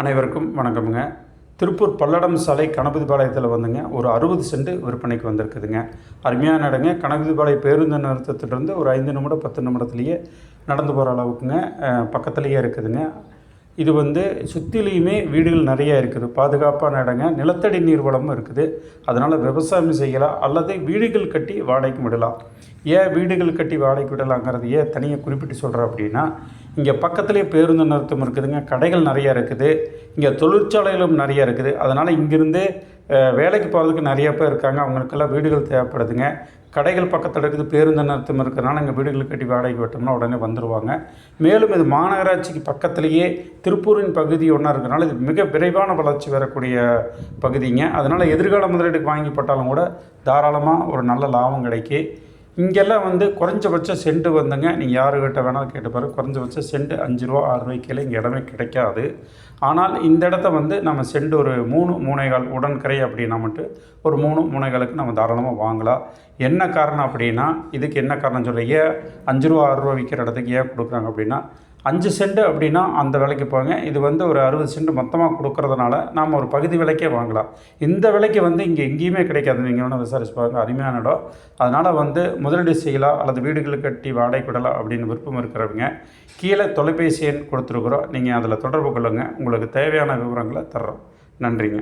அனைவருக்கும் வணக்கமுங்க. திருப்பூர் பல்லடம் சாலை கணபதிபாளையத்தில் வந்துங்க. ஒரு அறுபது சென்ட் விற்பனைக்கு வந்திருக்குதுங்க. அருமையான இடங்க. கணபதிபாளையம் பேருந்து நிறுத்தத்திலிருந்து ஒரு ஐந்து நிமிடம் பத்து நிமிடத்துலேயே நடந்து போகிற அளவுக்குங்க பக்கத்துலேயே இருக்குதுங்க. இது வந்து சுற்றிலையுமே வீடுகள் நிறைய இருக்குது. பாதுகாப்பான இடங்க. நிலத்தடி நீர் வளமும் இருக்குது. அதனால் விவசாயம் செய்யலாம். அல்லது வீடுகள் கட்டி வாடகைக்கு விடலாம். ஏன் வீடுகள் கட்டி வாடகைக்கு விடலாங்கிறது ஏன் தனியாக குறிப்பிட்டு சொல்கிறேன் அப்படின்னா இங்கே பக்கத்துலேயே பேருந்து நிறுத்தம் இருக்குதுங்க. கடைகள் நிறைய இருக்குது. இங்கே தொழிற்சாலைகளும் நிறைய இருக்குது. அதனால் இங்கிருந்து வேலைக்கு போகிறதுக்கு நிறைய பேர் இருக்காங்க. அவங்களுக்கெல்லாம் வீடுகள் தேவைப்படுதுங்க. கடைகள் பக்கத்தில் இருக்குது பேருந்து நிறுத்தம் இருக்கிறனால இங்கே வீடுகள் கட்டி வாடகைக்கு விட்டோம்னா உடனே வந்துடுவாங்க மேலும் இது மாநகராட்சிக்கு பக்கத்திலேயே திருப்பூரின் பகுதி ஒன்றா இருக்கிறனால இது மிக விரைவான வளர்ச்சி வரக்கூடிய பகுதிங்க. அதனால் எதிர்கால முதலீடுக்கு வாங்கி போட்டாலும் கூட தாராளமாக ஒரு நல்ல லாபம் கிடைக்கி. இங்கெல்லாம் வந்து குறைஞ்சபட்ச செண்டு வந்துங்க. நீங்கள் யாருக்கிட்ட வேணாலும் கேட்டு பாருங்க. குறைஞ்சபட்ச செண்டு அஞ்சு ரூபா ஆறு ரூபாய்க்கெல்லாம் இங்கே இடமே கிடைக்காது. ஆனால் இந்த இடத்த வந்து நம்ம செண்டு ஒரு மூணு மூனைகள் உடன்கரை அப்படின்னா மட்டும் ஒரு மூணு மூனைகளுக்கு நம்ம தாராளமாக வாங்கலாம். என்ன காரணம் அப்படின்னா இதுக்கு என்ன காரணம் சொல்ல ஏன் அஞ்சு ரூபா ஆறு ரூபா விற்கிற இடத்துக்கு ஏன் கொடுக்குறாங்க அப்படின்னா அஞ்சு சென்ட் அப்படின்னா அந்த விலைக்கு போங்க. இது வந்து ஒரு அறுபது சென்ட் மொத்தமாக கொடுக்கறதுனால நாம் ஒரு பகுதி விலைக்கே வாங்கலாம். இந்த விலைக்கு வந்து இங்கே எங்கேயுமே கிடைக்காது. நீங்கள் வேணால் விசாரிச்சு பாருங்கள் அருமையான இடம். அதனால் வந்து முதலீடு செய்யலாம். அல்லது வீடுகள் கட்டி வாடகை விடலாம் அப்படின்னு விருப்பம் இருக்கிறவங்க கீழே தொலைபேசி எண் கொடுத்துருக்குறோம். நீங்கள் அதில் தொடர்பு கொள்ளுங்கள் உங்களுக்கு தேவையான விவரங்களை தர்றோம். நன்றிங்க.